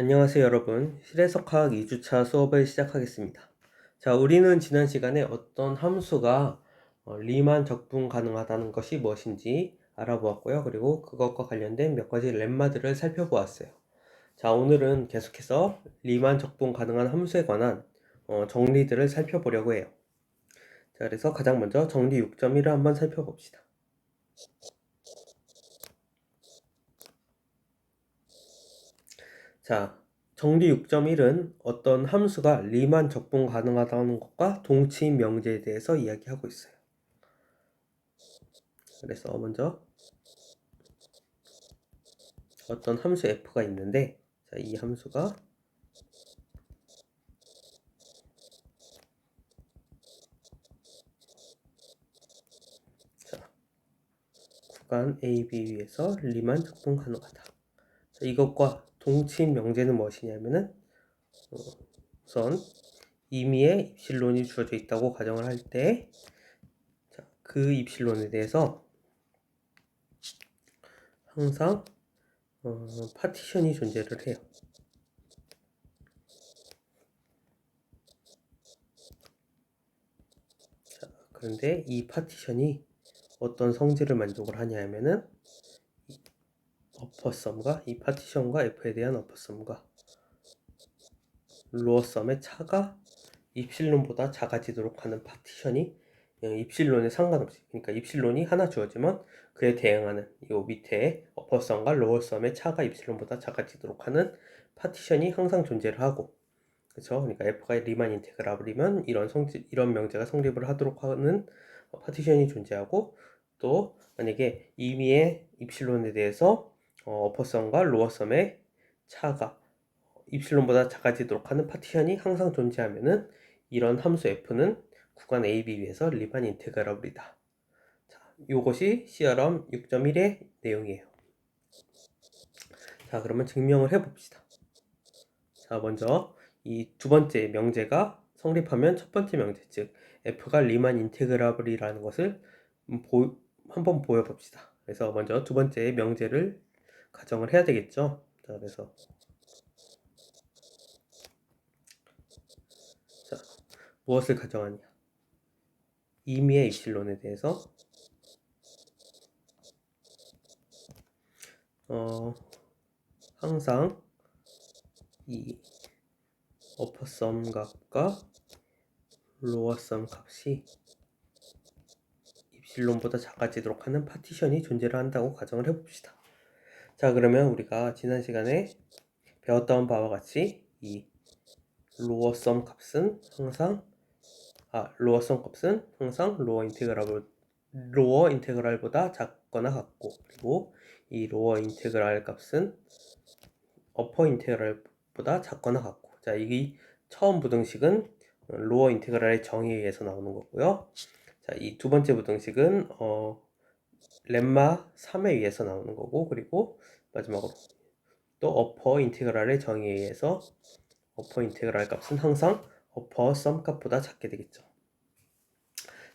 안녕하세요 여러분. 실해석학 2주차 수업을 시작하겠습니다. 자 우리는 지난 시간에 어떤 함수가 어, 리만 적분 가능하다는 것이 무엇인지 알아보았고요. 그리고 그것과 관련된 몇 가지 렘마들을 살펴보았어요. 자 오늘은 계속해서 리만 적분 가능한 함수에 관한 어, 정리들을 살펴보려고 해요. 자 그래서 가장 먼저 정리 6.1을 한번 살펴봅시다 자, 정리 6.1은 어떤 함수가 리만 적분 가능하다는 것과 동치인 명제에 대해서 이야기하고 있어요. 그래서 먼저 어떤 함수 f가 있는데 자, 이 함수가 자, 구간 AB 위에서 리만 적분 가능하다. 자, 이것과 동치인 명제는 무엇이냐면은 어, 우선 임의의 입실론이 주어져 있다고 가정을 할 때 그 입실론에 대해서 항상 어, 파티션이 존재를 해요. 자, 그런데 이 파티션이 어떤 성질을 만족을 하냐 하면은 어퍼썸과 이 파티션과 f에 대한 어퍼썸과 로어썸의 차가 입실론보다 작아지도록 하는 파티션이 입실론에 상관없이 그러니까 입실론이 하나 주어지면 그에 대응하는 이 밑에 어퍼썸과 로어썸의 차가 입실론보다 작아지도록 하는 파티션이 항상 존재를 하고 그렇죠? 그러니까 f가 리만 인테그라블이면 이런 성질 이런 명제가 성립을 하도록 하는 파티션이 존재하고 또 만약에 임의의 입실론에 대해서 어, 어퍼썸과 로어썸의 차가 입실론보다 작아지도록 하는 파티션이 항상 존재하면은 이런 함수 f는 구간 AB 위에서 리만 인테그러블이다. 자, 요것이 CRM 6.1의 내용이에요. 자, 그러면 증명을 해봅시다. 자, 먼저 이 두 번째 명제가 성립하면 첫 번째 명제, 즉 f가 리만 인테그러블이라는 것을 보, 한번 보여봅시다. 그래서 먼저 두 번째 명제를 가정을 해야 되겠죠. 자, 그래서 자, 무엇을 가정하냐? 임의의 입실론에 대해서 어, 항상 이 어퍼썸 값과 로어썸 값이 입실론보다 작아지도록 하는 파티션이 존재를 한다고 가정을 해봅시다. 자 그러면 우리가 지난 시간에 배웠던 바와 같이 이 로어썸 값은 항상 아 로어썸 값은 항상 로어 인테그랄 로어 인테그랄보다 작거나 같고 그리고 이 로어 인테그랄 값은 어퍼 인테그랄보다 작거나 같고. 자 이게 처음 부등식은 로어 인테그랄의 정의에 의해서 나오는 거고요. 자 이 두 번째 부등식은 어 렘마 3에 의해서 나오는 거고 그리고 마지막으로 또 어퍼 인테그랄의 정의에 의해서 어퍼 인테그랄 값은 항상 어퍼 썸 값보다 작게 되겠죠.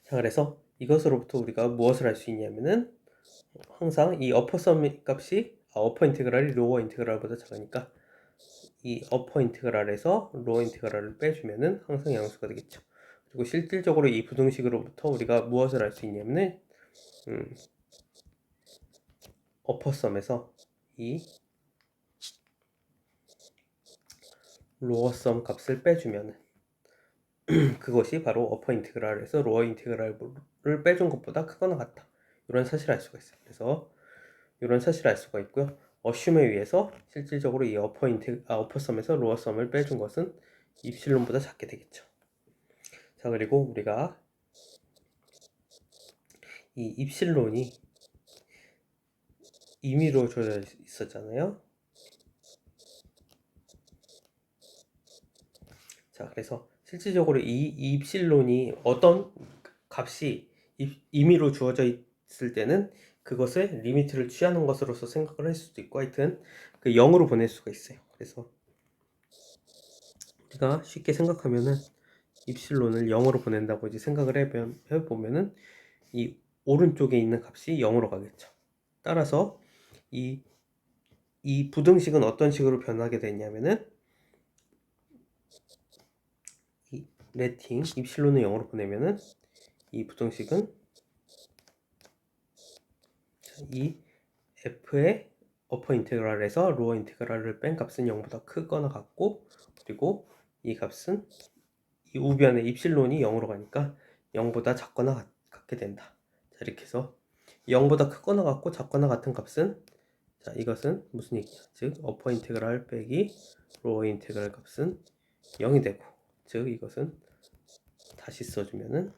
자 그래서 이것으로부터 우리가 무엇을 할수 있냐면은 항상 이 어퍼 썸 값이 아, 어퍼 인테그랄이 로어 인테그랄보다 작으니까 이 어퍼 인테그랄에서 로어 인테그랄을 빼주면은 항상 양수가 되겠죠. 그리고 실질적으로 이 부등식으로부터 우리가 무엇을 할수 있냐면은 음, 어퍼썸에서 이 로어썸 값을 빼주면 그것이 바로 어퍼 인테그랄에서 로어 인테그랄을 빼준 것보다 크거나 같다. 이런 사실을 알 수가 있어요. 그래서 이런 사실을 알 수가 있고요. 어슘에 의해서 실질적으로 이 어퍼 인테 아, 어퍼 썸에서 로어 썸을 빼준 것은 입실론보다 작게 되겠죠. 자 그리고 우리가 이 입실론이 임의로 줘져 있었잖아요. 자, 그래서 실질적으로 이 입실론이 어떤 값이 임의로 주어져 있을 때는 그것을 리미트를 취하는 것으로서 생각을 할 수도 있고 하여튼 그 0으로 보낼 수가 있어요. 그래서 우리가 쉽게 생각하면은 입실론을 0으로 보낸다고 이제 생각을 해보면은 이 오른쪽에 있는 값이 0으로 가겠죠. 따라서 이 이 부등식은 어떤 식으로 변하게 되냐면은 이 레팅 입실론을 0으로 보내면은 이 부등식은 자, 이 f의 어퍼 인테그랄에서 로어 인테그랄을 뺀 값은 0보다 크거나 같고 그리고 이 값은 이 우변의 입실론이 0으로 가니까 0보다 작거나 같, 같게 된다. 자, 이렇게 해서 0보다 크거나 같고 작거나 같은 값은 자, 이것은 무슨 얘기냐? 즉 어퍼 인테그랄 빼기 로어 인테그랄 값은 0이 되고 즉 이것은 다시 써주면은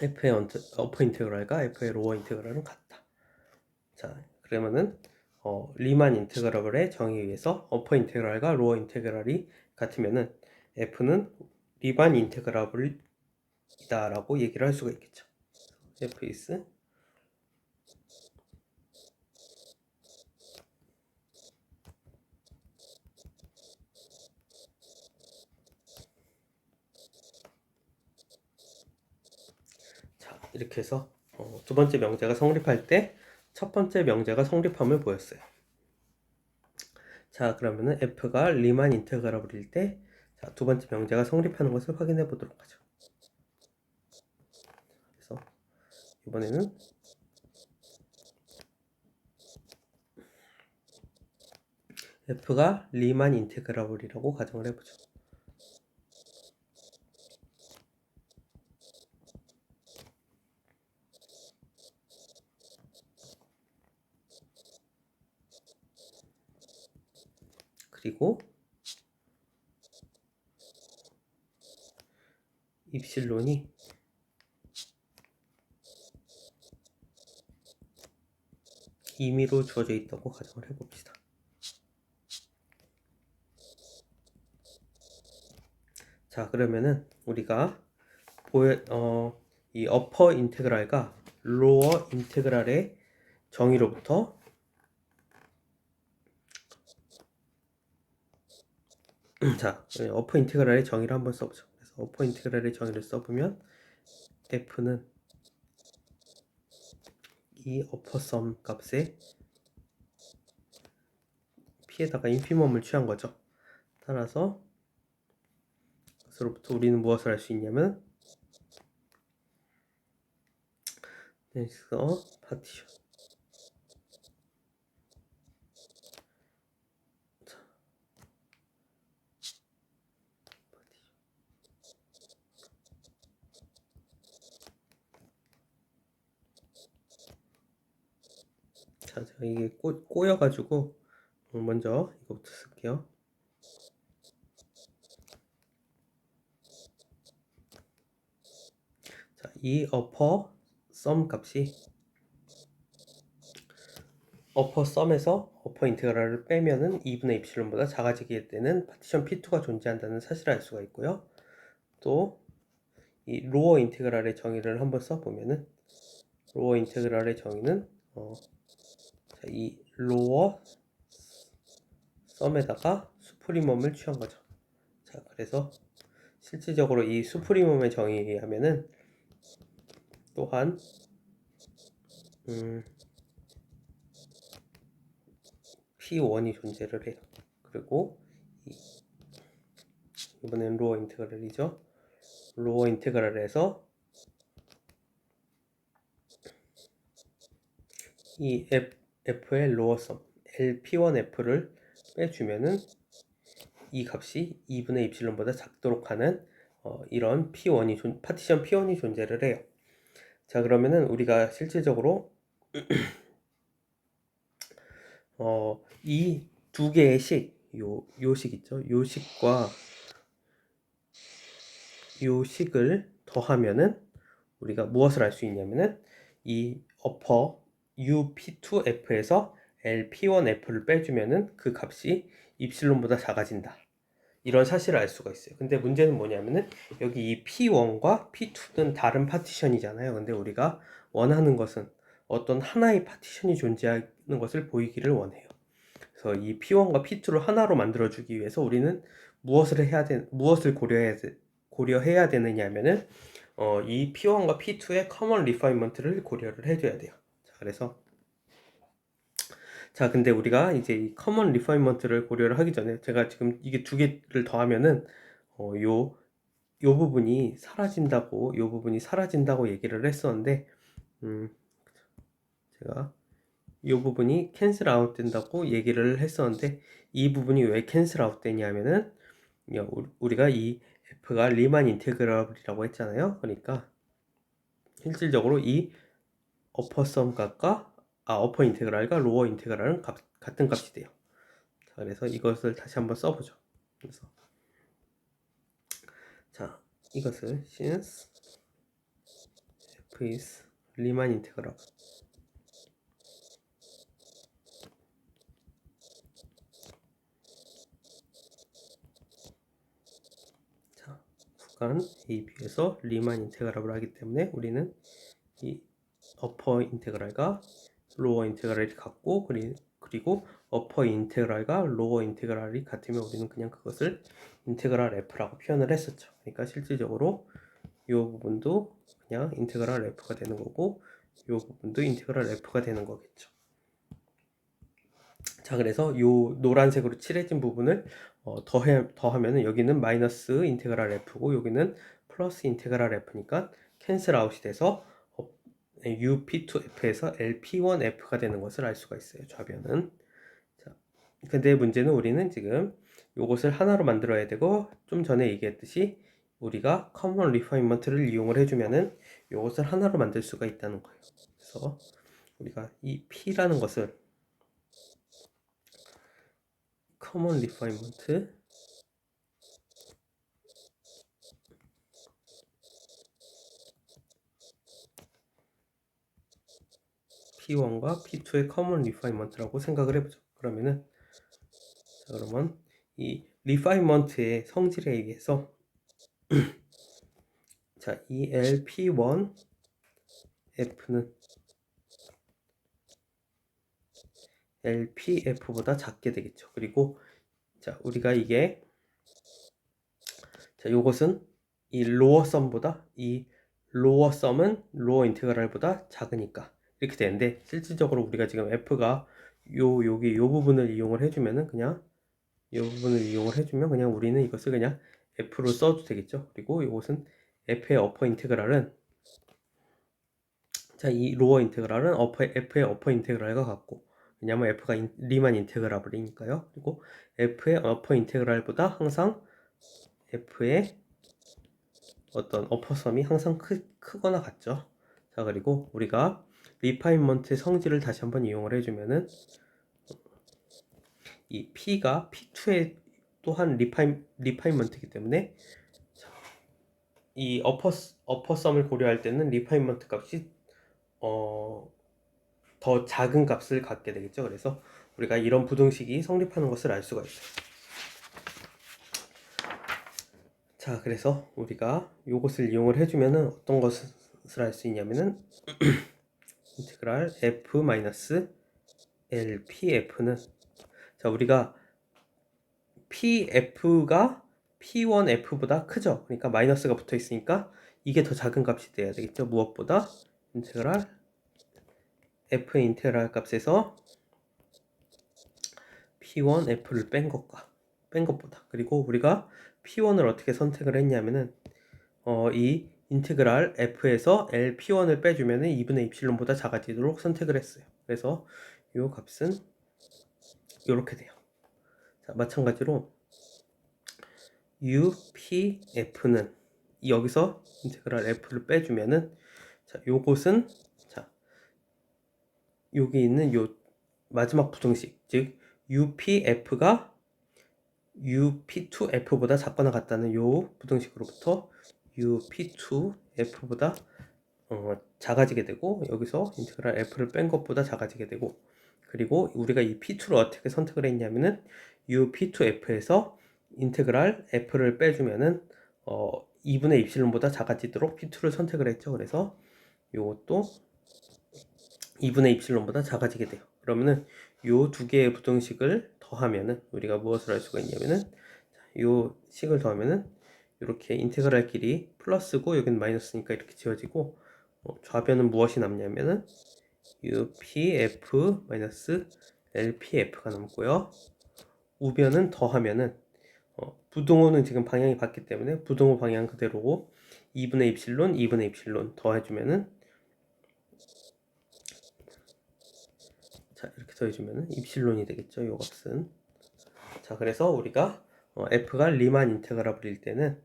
f의 어퍼 인테그랄과 f의 로어 인테그랄은 같다. 자, 그러면은 어, 리만 인테그랄의 정의에 의해서 어퍼 인테그랄과 로어 인테그랄이 같으면은 f는 리만 인테그랄이다라고 얘기를 할 수가 있겠죠. f is 자, 이렇게 해서 어, 두 번째 명제가 성립할 때 첫 번째 명제가 성립함을 보였어요. 자, 그러면은 f가 리만 인테그랄일 때 자, 두 번째 명제가 성립하는 것을 확인해 보도록 하죠. 그래서 이번에는 f가 리만 인테그랄이라고 가정을 해보죠. 그리고 입실론이 임의로 주어져 있다고 가정을 해봅시다. 자 그러면은 우리가 보여 어, 이 어퍼 인테그랄과 로어 인테그랄의 정의로부터 자 어퍼 인테그랄의 정의를 한번 써보죠. 그래서 어퍼 인테그랄의 정의를 써보면 f는 이 어퍼 썸 값에 p에다가 인피멈을 취한 거죠. 따라서 그로부터 우리는 무엇을 할 수 있냐면 여기서 파티션 자, 제가 이게 꼬, 꼬여가지고 먼저 이거부터 쓸게요. 자, 이 어퍼 썸 값이 어퍼 썸에서 어퍼 인테그랄을 빼면은 2분의 입실론보다 작아지게 되는 파티션 P2가 존재한다는 사실을 알 수가 있고요. 또 이 로어 인테그랄의 정의를 한번 써보면은 로어 인테그랄의 정의는 어, 자, 이 로어 썸에다가 수프리멈을 취한 거죠. 자, 그래서 실질적으로 이 수프리멈의 정의에 의하면은 또한 음, P1이 존재를 해요. 그리고 이, 이번엔 로어 인테그랄이죠. 로어 인테그랄에서 이 F, F의 로어 썸 LP1F를 빼주면은 이 값이 2분의 입실론보다 작도록 하는 어, 이런 P1이 존, 파티션 P1이 존재를 해요. 자 그러면은 우리가 실질적으로 어, 이 두 개의 식, 요, 요식 있죠? 요 식과 요 식을 더하면은 우리가 무엇을 알 수 있냐면은 이 어퍼 UP2F에서 LP1F를 빼주면은 그 값이 입실론보다 작아진다. 이런 사실을 알 수가 있어요. 근데 문제는 뭐냐면은 여기 이 P1과 P2는 다른 파티션이잖아요. 근데 우리가 원하는 것은 어떤 하나의 파티션이 존재하는 것을 보이기를 원해요. 그래서 이 P1과 P2를 하나로 만들어 주기 위해서 우리는 무엇을 해야 되, 무엇을 고려해야, 되, 고려해야 되느냐면은 어, 이 P1과 P2의 커먼 리파이먼트를 고려를 해줘야 돼요. 자, 그래서 자, 근데 우리가 이제 이 커먼 리파인먼트를 고려를 하기 전에 제가 지금 이게 두 개를 더하면은 어, 요, 요 부분이 사라진다고, 요 부분이 사라진다고 얘기를 했었는데, 음, 제가 요 부분이 캔슬 아웃 된다고 얘기를 했었는데, 이 부분이 왜 캔슬 아웃 되냐면은, 우리가 이 f가 리만 인테그럴이라고 했잖아요. 그러니까, 실질적으로 이 어퍼 썸 값과 아 어퍼 인테그랄과 로어 인테그랄은 값- 같은 값이 돼요. 자, 그래서 이것을 다시 한번 써보죠. 그래서 자 이것을 since f is 리만 인테그랄 자 구간 AB에서 리만 인테그랄을 하기 때문에 우리는 이 어퍼 인테그랄과 로어 인테그랄이 같고 그리- 그리고 어퍼 인테그랄과 로어 인테그랄이 같으면 우리는 그냥 그것을 인테그랄 f라고 표현을 했었죠. 그러니까 실질적으로 이 부분도 그냥 인테그랄 f가 되는 거고 이 부분도 인테그랄 f가 되는 거겠죠. 자, 그래서 이 노란색으로 칠해진 부분을 어, 더해, 더하면은 여기는 마이너스 인테그랄 f고 여기는 플러스 인테그랄 f니까 캔슬 아웃이 돼서 어, UP2F에서 LP1F가 되는 것을 알 수가 있어요. 좌변은. 자, 근데 문제는 우리는 지금 이것을 하나로 만들어야 되고 좀 전에 얘기했듯이 우리가 커먼 리파인먼트를 이용을 해주면은 이것을 하나로 만들 수가 있다는 거예요. 그래서 우리가 이 P라는 것을 커먼 리파인먼트 P1과 P2의 커먼 리파인먼트라고 생각을 해보죠. 그러면은 자 그러면 이 리파인먼트의 성질에 의해서 자, 이 LP1 F는 LPF보다 작게 되겠죠. 그리고 자, 우리가 이게 자, 요것은 이 로어 썸보다 이 로어 썸은 로어 인테그랄보다 작으니까 이렇게 되는데 실질적으로 우리가 지금 F가 요 여기 요 부분을 이용을 해주면은 그냥 이 부분을 이용을 해주면 그냥 우리는 이것을 그냥 F로 써도 되겠죠. 그리고 이것은 F의 어퍼 인테그랄은 자, 이 로어 인테그랄은 어퍼, F의 어퍼 인테그랄과 같고 왜냐면 F가 인, 리만 인테그랄이니까요. 그리고 F의 어퍼 인테그랄보다 항상 F의 어떤 어퍼섬이 항상 크, 크거나 같죠. 자, 그리고 우리가 리파인먼트의 성질을 다시 한번 이용을 해주면은 이 P가 P2의 또한 리파인, 리파인먼트이기 때문에 자, 이 어퍼, 어퍼썸을 고려할 때는 리파인먼트 값이 어, 더 작은 값을 갖게 되겠죠. 그래서 우리가 이런 부등식이 성립하는 것을 알 수가 있어요. 자, 그래서 우리가 이것을 이용을 해주면은 어떤 것을 알 수 있냐면은 인테그랄 f 마이너스 LPF는 자, 우리가 PF가 P1F보다 크죠. 그러니까 마이너스가 붙어 있으니까 이게 더 작은 값이 돼야 되겠죠. 무엇보다 인테그랄 F 인테그랄 값에서 P1F를 뺀 것과 뺀 것보다 그리고 우리가 P1을 어떻게 선택을 했냐면은 어, 이 인테그랄 F에서 LP1을 빼주면은 2분의 입실론보다 작아지도록 선택을 했어요. 그래서 이 값은 이렇게 돼요. 자, 마찬가지로 UPF는 여기서 인테그랄 F를 빼주면은 자, 요것은 자, 여기 있는 요 마지막 부등식 즉 UPF가 UP2F보다 작거나 같다는 요 부등식으로부터 UP2F보다 어, 작아지게 되고 여기서 인테그랄 F를 뺀 것보다 작아지게 되고 그리고 우리가 이 P2를 어떻게 선택을 했냐면은 UP2F에서 인테그랄 F를 빼주면은 어, 2분의 입실론보다 작아지도록 P2를 선택을 했죠. 그래서 이것도 2분의 입실론보다 작아지게 돼요. 그러면은 요 두 개의 부등식을 더하면은 우리가 무엇을 할 수가 있냐면은 요 식을 더하면은 이렇게 인테그랄 길이 플러스고 여기는 마이너스니까 이렇게 지워지고 어, 좌변은 무엇이 남냐면은 UPF LPF가 남고요. 우변은 더하면은 어, 부등호는 지금 방향이 바뀌기 때문에 부등호 방향 그대로고 2분의 입실론, 2분의 입실론 더해주면은 자 이렇게 더해주면은 입실론이 되겠죠. 요 값은 자 그래서 우리가 어, F가 리만 인테그라블일 때는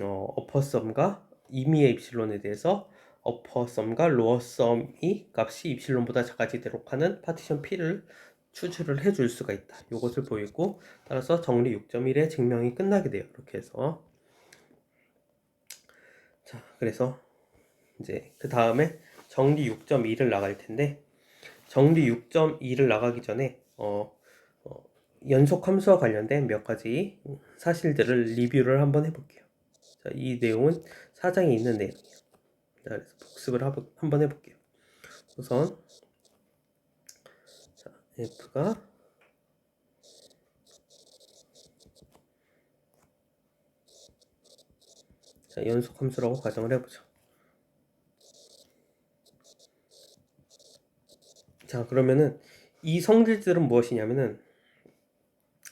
어, 어퍼썸과 임의의 입실론에 대해서 어퍼썸과 로어썸이 값이 입실론보다 작아지도록 하는 파티션 P를 추출을 해줄 수가 있다. 이것을 보이고 따라서 정리 6.1의 증명이 끝나게 돼요. 이렇게 해서 자 그래서 이제 그 다음에 정리 6.2를 나갈 텐데 정리 6.2를 나가기 전에 어, 어, 연속 함수와 관련된 몇 가지 사실들을 리뷰를 한번 해볼게요. 자, 이 내용은 사장에 있는 내용이에요. 자, 그래서 복습을 한번 해볼게요. 우선 자, f가 자, 연속 함수라고 가정을 해보죠. 자, 그러면은 이 성질들은 무엇이냐면은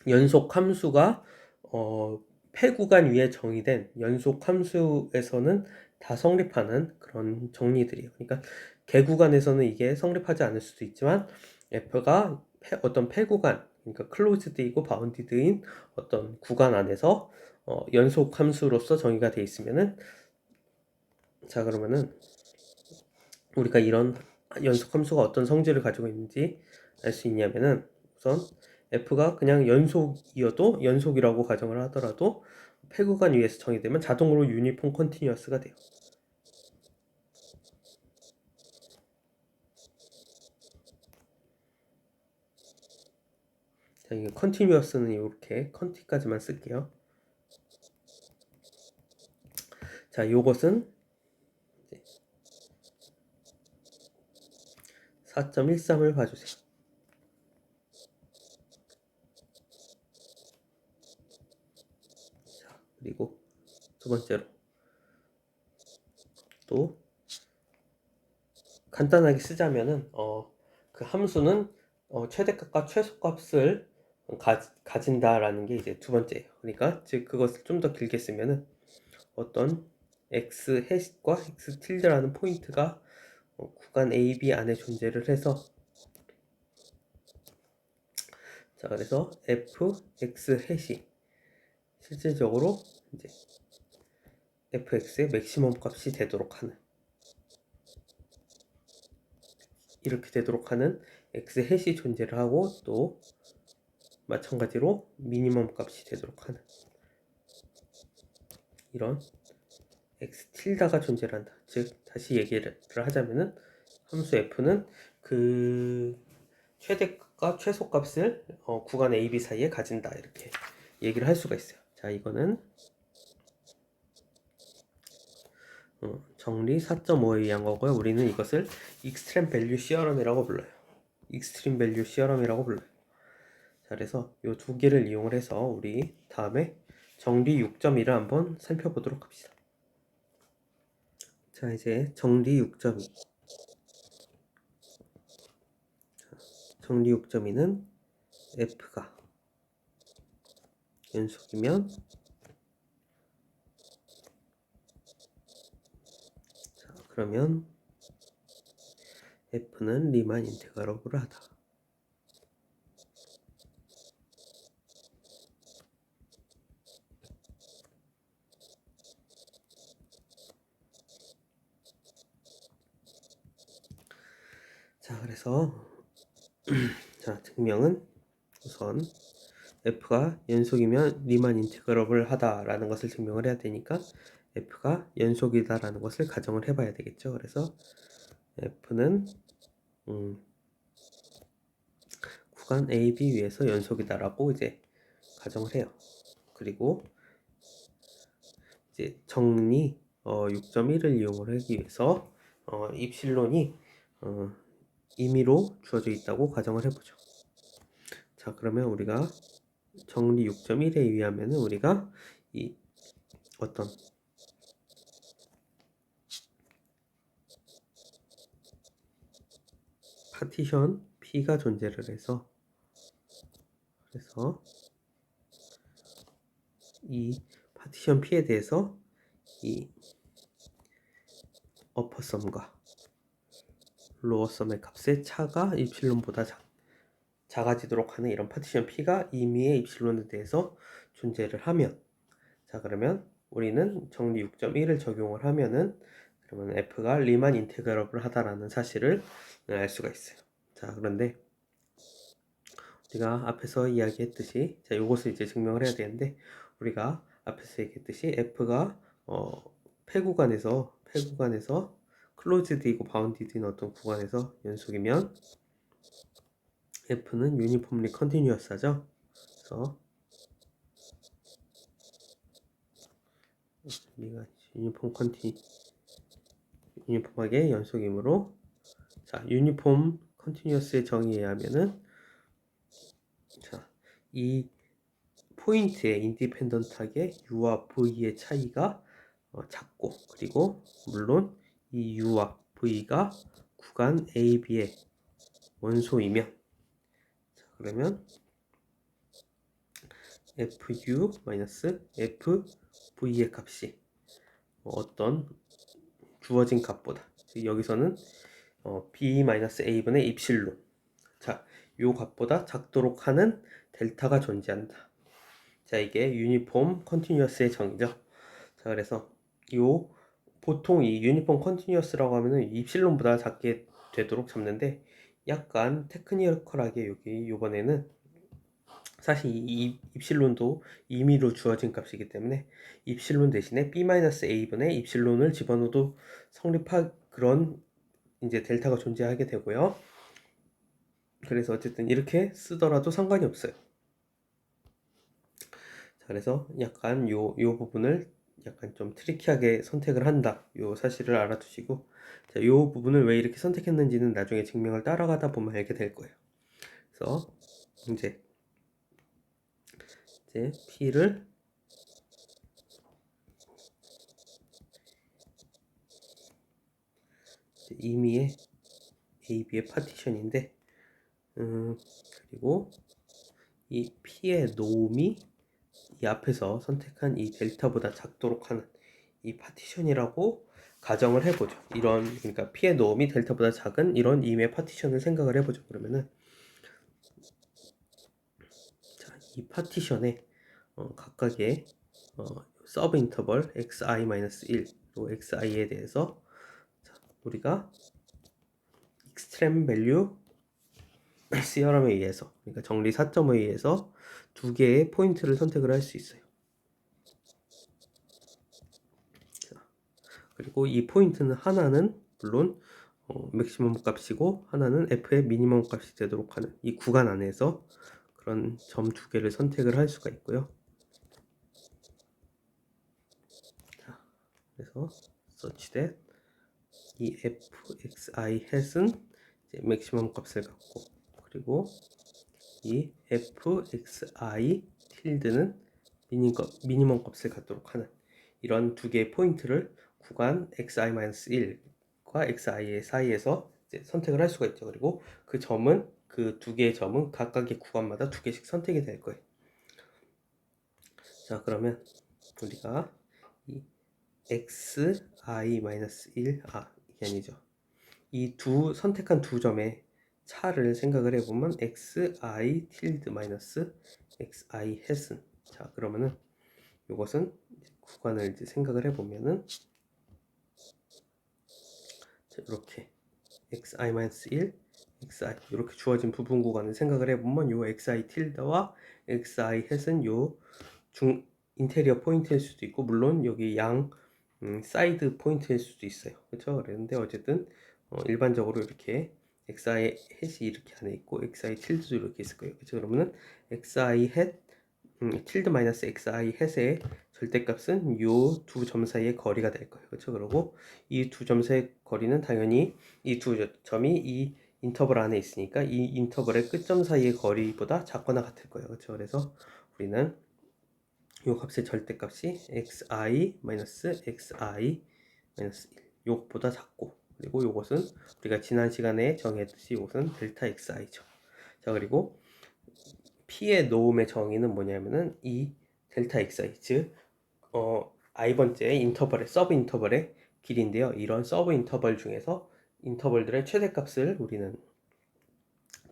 연속 함수가 어, 폐구간 위에 정의된 연속 함수에서는 다 성립하는 그런 정리들이에요. 그러니까 개구간에서는 이게 성립하지 않을 수도 있지만 f가 폐- 어떤 폐구간, 그러니까 클로즈드이고 바운디드인 어떤 구간 안에서 어, 연속 함수로서 정의가 돼 있으면은 자 그러면은 우리가 이런 연속 함수가 어떤 성질을 가지고 있는지 알 수 있냐면은 우선 f가 그냥 연속이어도 연속이라고 가정을 하더라도 폐구간 위에서 정의되면 자동으로 유니폼 컨티뉴어스가 돼요. 자, 이게 컨티뉴어스는 이렇게 컨티까지만 쓸게요. 자, 요것은 4.13을 봐주세요. 자, 그리고 두 번째로 또 간단하게 쓰자면은 어, 그 함수는 어, 최대값과 최소값을 가, 가진다라는 게 이제 두 번째예요. 그러니까 즉 그것을 좀 더 길게 쓰면은 어떤 x 해시과 x tilde라는 포인트가 어, 구간 A, B 안에 존재를 해서 자 그래서 f x 해시 실질적으로 이제 fx의 맥시멈 값이 되도록 하는 이렇게 되도록 하는 x 해시 존재를 하고 또 마찬가지로 미니멈 값이 되도록 하는 이런 x 틸다가 존재를 한다. 즉 다시 얘기를 하자면은 함수 f는 그 최대값과 최소값을 어, 구간 a, b 사이에 가진다 이렇게 얘기를 할 수가 있어요. 자 이거는 어, 정리 4.5에 의한 거고요. 우리는 이것을 익스트림 밸류 시어럼이라고 불러요. 익스트림 밸류 시어럼이라고 불러요. 자, 그래서 이 두 개를 이용을 해서 우리 다음에 정리 6.1을 한번 살펴보도록 합시다. 자, 이제 정리 6.2. 정리 6.2는 f가 연속이면 자, 그러면 f는 리만 인테그러블을 하다. 자, 그래서 자, 증명은 우선 f가 연속이면 리만 인테그러블 하다라는 것을 증명을 해야 되니까 f가 연속이다라는 것을 가정을 해봐야 되겠죠. 그래서 f는 음, 구간 A, B 위에서 연속이다라고 이제 가정을 해요. 그리고 이제 정리 어, 6.1을 이용을 하기 위해서 어, 입실론이 어, 임의로 주어져 있다고 가정을 해보죠. 자, 그러면 우리가 정리 6.1에 의하면 우리가 이 어떤 파티션 P가 존재를 해서 그래서 이 파티션 P에 대해서 이 어퍼썸과 로어썸의 값의 차가 입실론보다 작, 작아지도록 하는 이런 파티션 P가 임의의 입실론에 대해서 존재를 하면 자 그러면 우리는 정리 6.1을 적용을 하면은 그러면 f가 리만 인테그러블 하다라는 사실을 알 수가 있어요. 자 그런데 우리가 앞에서 이야기했듯이 자 이것을 이제 증명을 해야 되는데 우리가 앞에서 얘기했듯이 f가 어, 폐 구간에서 폐 구간에서 클로즈드이고 바운디드인 어떤 구간에서 연속이면 f는 유니폼리 컨티뉴어스하죠. 그래서 우리가 유니폼 컨티 유니폼하게 연속이므로 자 유니폼 컨티뉴어스의 정의에 의하면은 자 이 포인트의 인디펜던트하게 u와 v의 차이가 어, 작고 그리고 물론 이 u와 v가 구간 a, b의 원소이면 자, 그러면 fu fv의 값이 어떤 주어진 값보다 즉 여기서는 어, b-a분의 입실론 자, 요 값보다 작도록 하는 델타가 존재한다. 자, 이게 유니폼 컨티뉴어스의 정의죠. 자, 그래서 요 보통 이 유니폼 컨티뉴어스라고 하면은 입실론보다 작게 되도록 잡는데 약간 테크니컬하게 여기 요번에는 사실 이 입실론도 임의로 주어진 값이기 때문에 입실론 대신에 b-a분의 입실론을 집어넣어도 성립할 그런 이제 델타가 존재하게 되고요. 그래서 어쨌든 이렇게 쓰더라도 상관이 없어요. 자, 그래서 약간 요, 요 부분을 약간 좀 트리키하게 선택을 한다. 요 사실을 알아두시고, 자, 요 부분을 왜 이렇게 선택했는지는 나중에 증명을 따라가다 보면 알게 될 거예요. 그래서 이제 이제 P를 임의의 AB의 파티션인데 음, 그리고 이 P의 노음이 이 앞에서 선택한 이 델타보다 작도록 하는 이 파티션이라고 가정을 해보죠. 이런 그러니까 P의 노음이 델타보다 작은 이런 임의 파티션을 생각을 해보죠. 그러면은 자, 이 파티션에 어, 각각의 어, 서브 인터벌 xi-1 그리고 xi에 대해서 자, 우리가 익스트렘 밸류 시어럼에 의해서 그러니까 정리 4점에 의해서 두 개의 포인트를 선택을 할 수 있어요. 자, 그리고 이 포인트는 하나는 물론 어, 맥시멈 값이고 하나는 f의 미니멈 값이 되도록 하는 이 구간 안에서 그런 점 두 개를 선택을 할 수가 있고요. 자, 그래서 that 이 fxi hat은 이제 맥시멈 값을 갖고 그리고 이 fxi tilde는 미니멈, 값을 갖도록 하는 이런 두 개의 포인트를 구간 xi-1과 xi의 사이에서 선택을 할 수가 있죠. 그리고 그 점은 그 두 개의 점은 각각의 구간마다 두 개씩 선택이 될 거예요. 자 그러면 우리가 이 xi-1 아 아니죠. 이 두 선택한 두 점의 차를 생각을 해보면 xi tilde 마이너스 xi 햇은 자 그러면은 이것은 구간을 이제 생각을 해보면은 자, 이렇게 xi 마이너스 1 xi 이렇게 주어진 부분 구간을 생각을 해보면 요 xi tilde와 xi 햇은 요중 인테리어 포인트일 수도 있고 물론 여기 양 음, 사이드 포인트일 수도 있어요 그렇죠 그랬는데 어쨌든 어, 일반적으로 이렇게 xi 햇이 이렇게 안에 있고 xi tilde도 이렇게 있을 거예요. 그렇죠? 그러면은 xi 햇 음, tilde 마이너스 xi 햇의 절대값은 요두점 사이의 거리가 될 거예요. 그렇죠? 그리고 이 두 점 사이의 거리는 당연히 이 두 점이 이 인터벌 안에 있으니까 이 인터벌의 끝점 사이의 거리보다 작거나 같을 거예요. 그렇죠? 그래서 우리는 요 값의 절대값이 xi 마이너스 xi 마이너스 1 요것보다 작고 그리고 이것은 우리가 지난 시간에 정했듯이 이것은 델타 xi죠. 자 그리고 p의 노음의 정의는 뭐냐면은 이 델타 xi 즉 어, i번째 인터벌의 서브 인터벌의 길인데요. 이런 서브 인터벌 중에서 인터벌들의 최대값을 우리는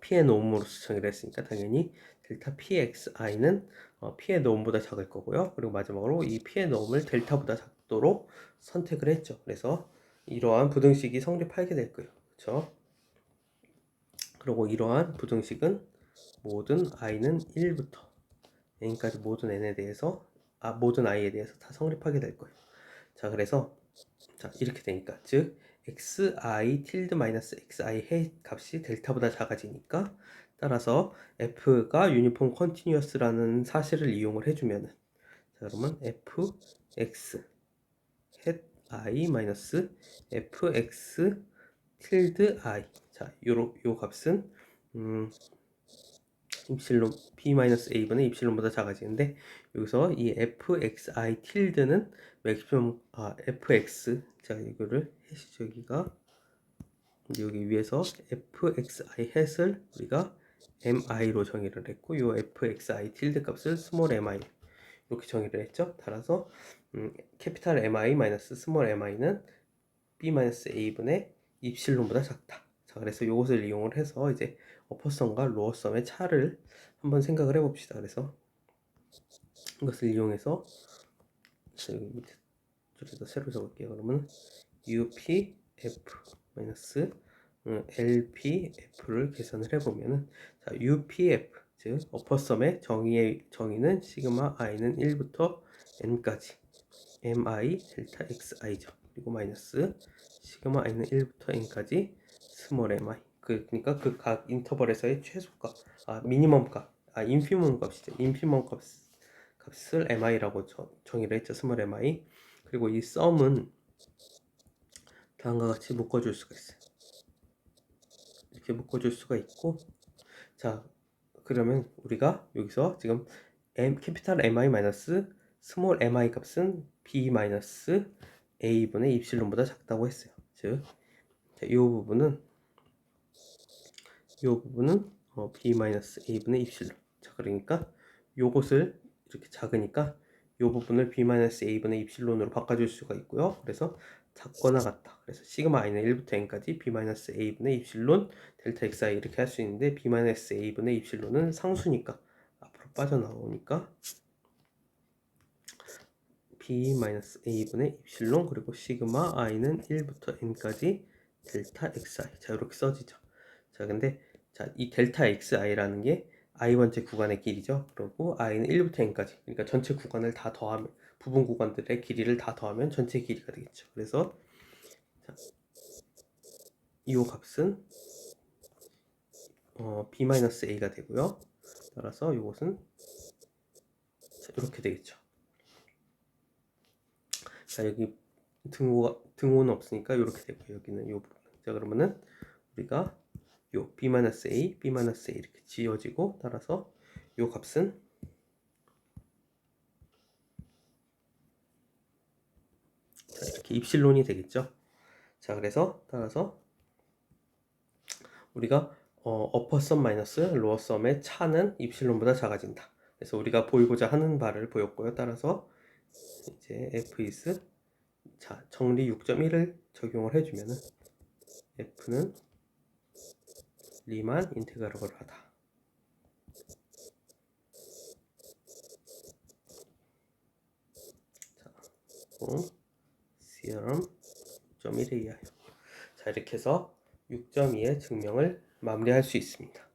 p의 노음으로 수정을 했으니까 당연히 델타 pxi는 어, p의 노음보다 작을 거고요. 그리고 마지막으로 이 p의 노음을 델타보다 작도록 선택을 했죠. 그래서 이러한 부등식이 성립하게 될 거예요. 그렇죠? 그리고 이러한 부등식은 모든 i는 1부터 n까지 모든 n에 대해서 아 모든 i에 대해서 다 성립하게 될 거예요. 자 그래서 자 이렇게 되니까 즉 xi tilde 마이너스 xi 해 값이 델타보다 작아지니까 따라서 f가 유니폼 컨티뉴어스라는 사실을 이용을 해주면은 자 그러면 fx 햇 i 마이너스 fx tilde i. 자 요로 요 값은 음 입실론 b 마이너스 a분의 입실론보다 작아지는데 여기서 이 fxi tilde는 맥시멈 아 fx 자 이거를 해시 저기가 여기 위에서 fxi 햇을 우리가 mi로 정의를 했고 요 fxi tilde 값을 스몰 mi 이렇게 정의를 했죠. 따라서 음, 캐피탈 mi 마이너스 스몰 mi는 b 마이너스 a분의 입실론보다 작다. 자 그래서 이것을 이용을 해서 이제 어퍼썸과 로어썸의 차를 한번 생각을 해봅시다. 그래서 이것을 이용해서 밑에 줄에다 새로 적을게요. 그러면 UPF 마이너스 음, LPF를 계산을 해보면은 자 UPF 즉 어퍼썸의 정의의 정의는 시그마 i는 1부터 n까지 mi 델타 xi죠. 그리고 마이너스 시그마 i는 1부터 n까지 스몰 mi 그 그러니까 그 각 인터벌에서의 최소값 아 미니멈 값, 아 인피멈 값이죠. 인피멈 값 값을 mi라고 저, 정의를 했죠. 스몰 mi 그리고 이 썸은 다음과 같이 묶어줄 수가 있어요. 이렇게 묶어줄 수가 있고 자 그러면 우리가 여기서 지금 m 캐피탈 mi 마이너스 스몰 mi 값은 b 마이너스 a분의 입실론보다 작다고 했어요. 즉, 자, 이 부분은 이 부분은 어, b 마이너스 a분의 입실론. 자, 그러니까 요것을 이렇게 작으니까 이 부분을 b 마이너스 a분의 입실론으로 바꿔줄 수가 있고요. 그래서 작거나 같다. 그래서 시그마 i는 1부터 n까지 b 마이너스 a분의 입실론 델타 xi 이렇게 할 수 있는데 b 마이너스 a분의 입실론은 상수니까 앞으로 빠져나오니까 b 마이너스 a분의 입실론 그리고 시그마 i는 1부터 n까지 델타 xi 자 이렇게 써지죠. 자 근데 자 이 델타 xi라는 게 i번째 구간의 길이죠. 그리고 i는 1부터 n까지 그러니까 전체 구간을 다 더하면 부분 구간들의 길이를 다 더하면 전체 길이가 되겠죠. 그래서 자, 이 값은 어, b-a가 되고요. 따라서 이것은 이렇게 되겠죠. 자 여기 등호가 등호는 없으니까 이렇게 되고 여기는 요 부분. 자 그러면은 우리가 요 b-a, b-a 이렇게 지어지고 따라서 요 값은 자, 이렇게 입실론이 되겠죠. 자 그래서 따라서 우리가 어, 어퍼썸 마이너스 로어썸의 차는 입실론보다 작아진다. 그래서 우리가 보이고자 하는 바를 보였고요. 따라서 이제 f is 자 정리 6.1을 적용을 해주면은 f는 리만 인테그럴을 하다. 자, theorem 6.1에 의하여 자 이렇게 해서 6.2의 증명을 마무리할 수 있습니다.